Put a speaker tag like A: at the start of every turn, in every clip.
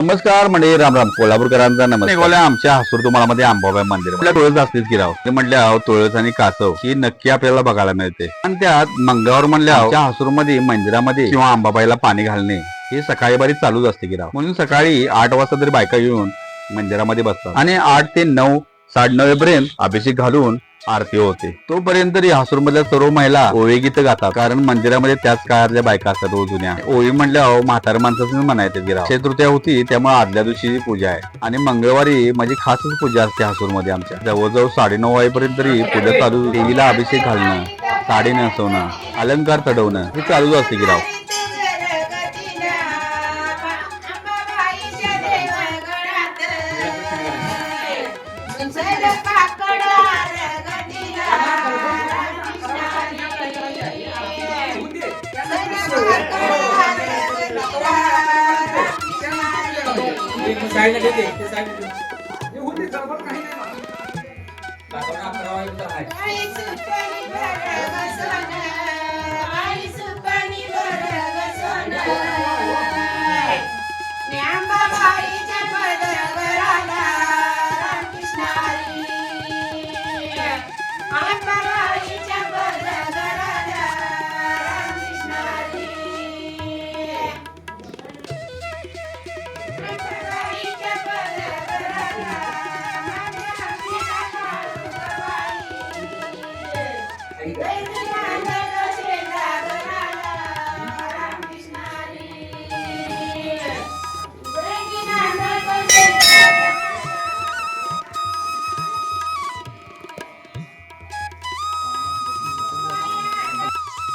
A: नमस्कार म्हणजे राम राम कोल्हापूरकरांचा नमस्कार. बोला आमच्या हसूर तुम्हाला मध्ये अंबाबाई मंदिर म्हटलं तुळस असतेच की राव. ते अहो तुळस आणि कासव ही नक्की आपल्याला बघायला मिळते. आणि त्यात मंगळवार म्हणले आमच्या हसूरमध्ये मंदिरामध्ये किंवा अंबाबाईला पाणी घालणे हे सकाळी बारी चालूच असते की राव. म्हणून सकाळी आठ वाजता तरी बायका येऊन मंदिरामध्ये बसतात. आणि आठ ते नऊ साडे पर्यंत अभिषेक घालून आरती होते. तोपर्यंत तरी मधल्या सर्व महिला ओळी गीत गातात. कारण मंदिरामध्ये त्याच काळातल्या बायका असतात हो जुन्या. ओळी म्हटल्यावर अहो म्हातार माणसाचं म्हणायचं गिरा चतुर्थी होती त्यामुळे आदल्या दिवशीची पूजा आहे. आणि मंगळवारी माझी खासच पूजा असते हासूरमध्ये आमच्या. जवळजवळ साडेनऊ वाजेपर्यंत तरी पूजा चालू. देवीला अभिषेक घालणं साडी नेसवणं अलंकार चढवणं हे चालूच असते गिराव
B: साईडला घेते ते साईडला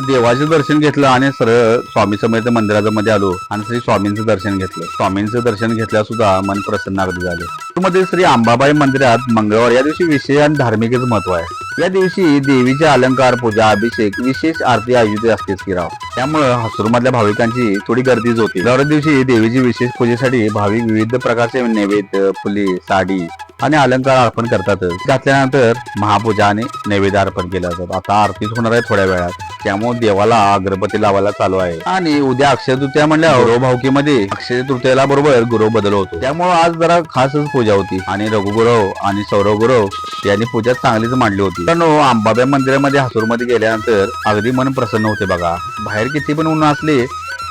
A: देवाचं दर्शन घेतलं आणि सरळ स्वामी समर्थ मंदिराच्या मध्ये आलो आणि श्री स्वामींचं दर्शन घेतलं. स्वामींचं दर्शन घेतल्या सुद्धा मन प्रसन्न अगदी झालं. मध्ये श्री अंबाबाई मंदिरात मंगळवार या दिवशी विशेष आणि धार्मिकच महत्त्व आहे. या दिवशी देवीचे अलंकार पूजा अभिषेक विशेष आरती आयोजित असतेच की राव त्यामुळं हसूर मधल्या भाविकांची थोडी गर्दीच होती दर दिवशी देवीची विशेष पूजेसाठी भाविक विविध प्रकारचे नैवेद्य फुले साडी आणि अलंकार अर्पण करतातच घातल्यानंतर महापूजा आणि नैवेद्य अर्पण केलं जातो. आता आरतीच होणार आहे थोड्या वेळात. त्यामुळे देवाला अगरबत्ती लावायला चालू आहे. आणि उद्या अक्षय तृतीया म्हणल्या गुरु भावकीमध्ये अक्षय तृतीयाला बरोबर गुरु बदल होतो. त्यामुळे आज जरा खासच पूजा होती. आणि रघुगुरव आणि सौरव गुरव यांनी पूजा चांगलीच मांडली होती. पण अंबाबाई मंदिरामध्ये हसूरमध्ये गेल्यानंतर अगदी मन प्रसन्न होते बघा. बाहेर किती पण ऊन असले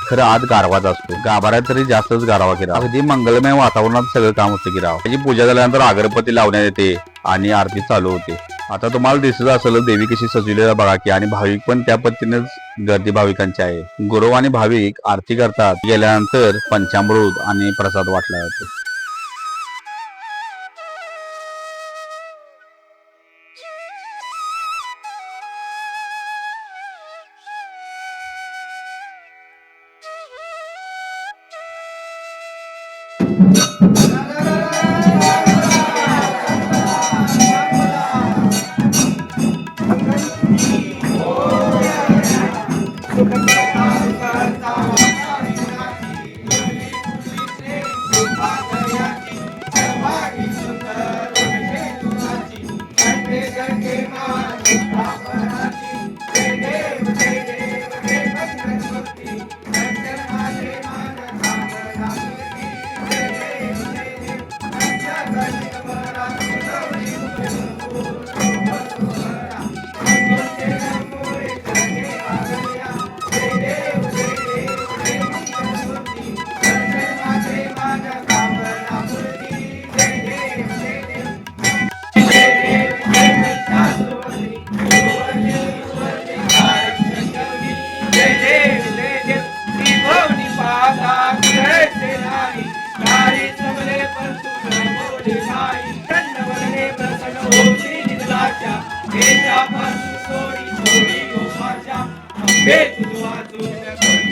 A: खरं आत गारवाच असतो. गाभाऱ्यात तरी जास्तच गारवा केला अगदी मंगलमय वातावरणात सगळं काम होतं की त्याची पूजा झाल्यानंतर अगरबत्ती लावण्यात येते आणि आरती चालू होते. आता तुम्हाला दिसत असेल देवी कशी सजवलेली बघा की आणि भाविक पण त्या पद्धतीनेच गर्दी भाविकांची आहे. गुरु आणि भाविक आरती करतात. गेल्यानंतर पंचामृत आणि प्रसाद वाटला जातो. Beijo do lado da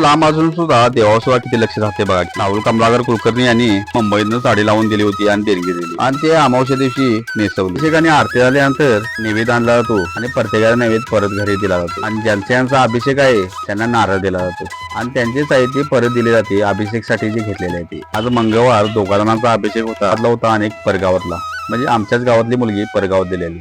A: लांब अजून सुद्धा देवासुद्धा किती लक्ष राहते बघा. राहुल कमलाकर कुलकर्णी यांनी मुंबईतनं साडी लावून दिली होती आणि देणगी दिली आणि ते अमावस्या दिवशी नेसवली. ठिकाणी आरती झाल्यानंतर नैवेद्य आणला जातो आणि प्रत्येकाला नैवेद्य परत घरी दिला जातो. आणि ज्यांचा यांचा अभिषेक आहे त्यांना नारळ दिला जातो. आणि त्यांचे साहित्य परत दिले जाते अभिषेकसाठी जे घेतलेले आहे ते. आज मंगळवार दोघा जणांचा अभिषेक होता होता आणि एक परगावातला. म्हणजे आमच्याच गावातली मुलगी परगावात दिलेली.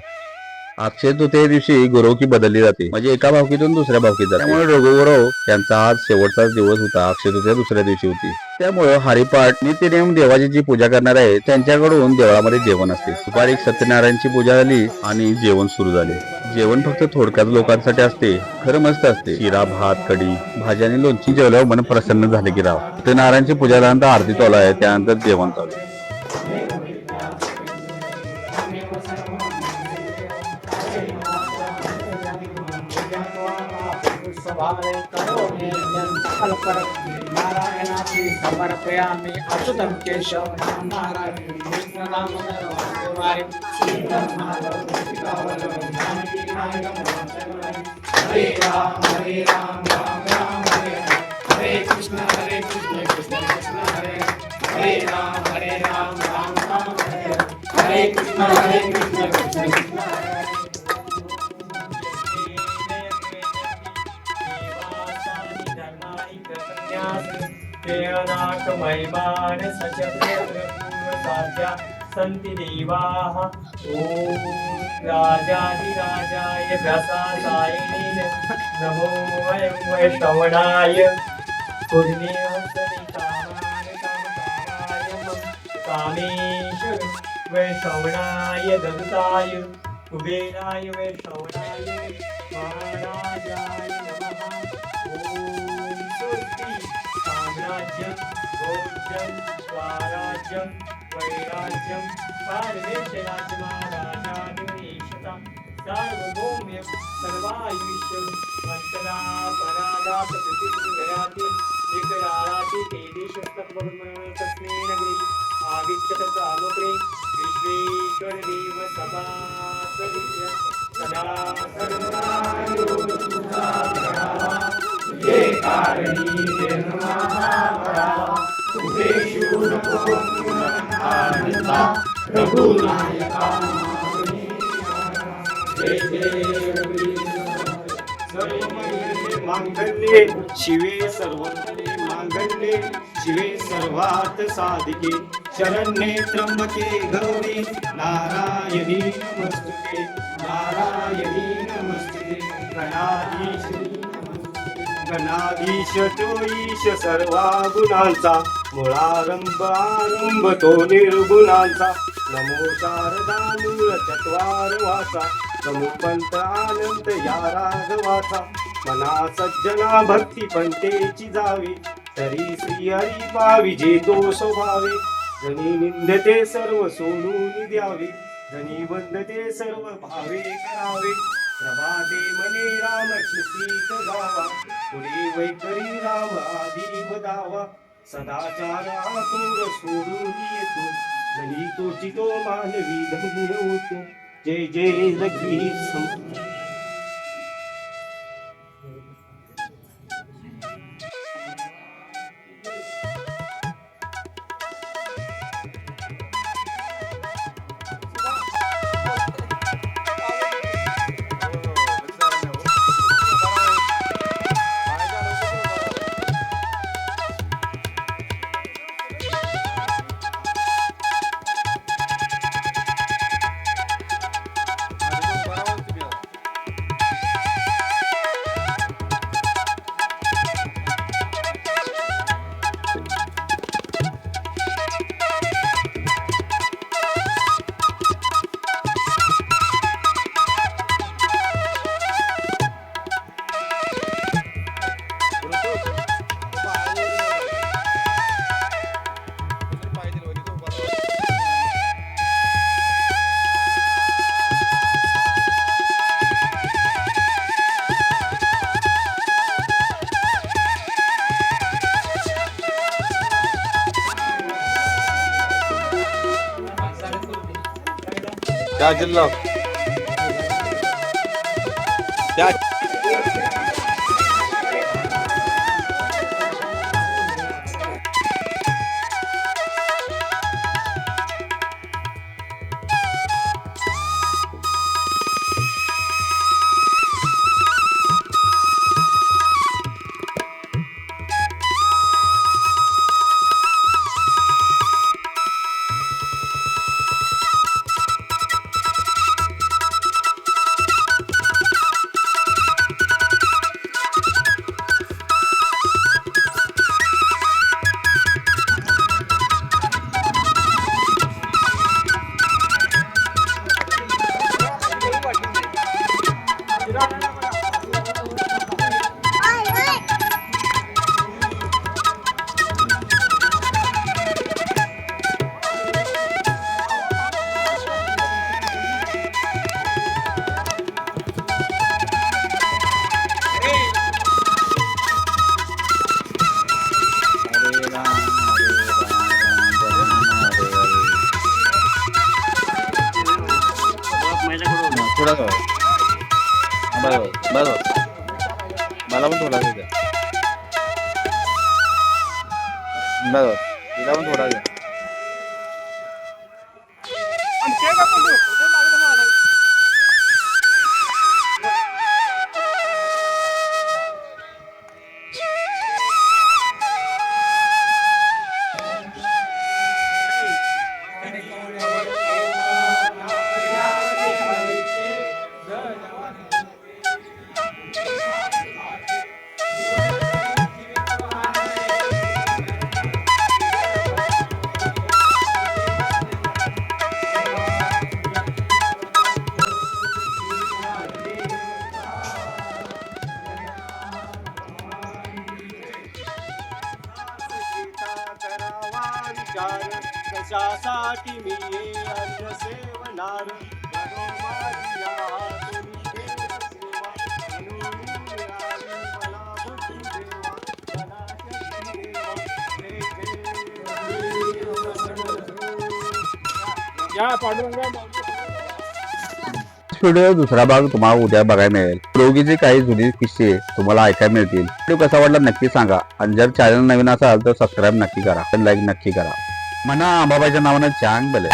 A: अक्षय तृतीय दिवशी गुरवकी बदलली जाते. म्हणजे एका भावकीतून दुसऱ्या भावकीत जाते. त्यामुळे रघुगौरव यांचा आज शेवटचा दिवस होता. अक्षय तृतीया दुसऱ्या दिवशी होती. त्यामुळे हरिपाठ नित्यनेम देवाची जी पूजा करणार आहे त्यांच्याकडून देवळामध्ये जेवण असते. दुपारी सत्यनारायणची पूजा झाली आणि जेवण सुरू झाले. जेवण फक्त थोडक्यात लोकांसाठी असते. खरं मस्त असते. शिरा भात कढी भाजी आणि लोणची जेवल्यावर मन प्रसन्न झाले की राव. सत्यनारायणची पूजा झाल्यानंतर आरती चालू आहे. त्यानंतर जेवण चालू आहे.
B: नारायणाची समर्पयामि अच्युतं केशव नारायण कृष्णनाम हरे राम हरे राम राम राम हरे हरे कृष्ण हरे कृष्ण कृष्ण कृष्ण हरे हरे राम हरे राम राम राम हरे हरे कृष्ण हरे कृष्ण कृष्ण कृष्ण हरे
C: प्रेरणाकमैवान् सचन्द्रपूर्वसाध्या संति देवाः। ॐ राजाधिराजाय व्यासाय नमो वयं वैष्णवणाय पुण्यहस्तनि कामान् कामकामाय कामेश्वर वैष्णवणाय ददुताय कुबेराय वैष्णवणाय महाराजाय स्वाराज्यं वैराज्यं पारमेशराजमहाराजानिवेशता सार्वभौम्यं सर्वायुष्यं वंशना परादा प्रतिगयाति विकराराति ते देशस्तत्पद्म तस्मै नगरी आविष्यत सामग्रे विश्वेश्वरदेव सभा सदा सर्वायुः ये कारणी सर्वदा
D: सर्वमंगले मांगल्ये शिवे सर्वमंगले मांगल्ये शिवे सर्वार्थ साधिके शरण्ये त्र्यंबके गौरी नारायणी नमस्तुते नारायणी नमस्तुते गणाधीश गणाधीश तो ईश सर्वा गुणांचा मुळारंभ आरंभ तो निर्गुणांचा. नमो शारदा मूळ चत्वार वासा समुपंत आनंद या राघवाचा मना सज्जना भक्ती पंतेची जावी तरी श्री हरी पावी जे तो स्वभावे जनी निंदते सर्व सोडून द्यावे जनी बंदते सर्व भावे करावे प्रभाते मने राम श्रुतीत गावा पुढे वैखरी राम आधी बदावा सदाचार आतुर सोडून येतो. जनी तोची तो मानवी धन्य होतो जय जय लक्ष्मी सम
E: त्या जिल्हा
D: या
A: व्हिडिओ दुसरा भाग तुम्हाला उद्या बघायला मिळेल. रोगीचे काही जुने किस्से तुम्हाला ऐकायला मिळतील. व्हिडिओ कसा वाटला नक्की सांगा. आणि जर चॅनल नवीन असाल तर सबस्क्राईब नक्की करा. लाईक नक्की करा. म्हणा अंबाबाईच्या नावानं चांग भले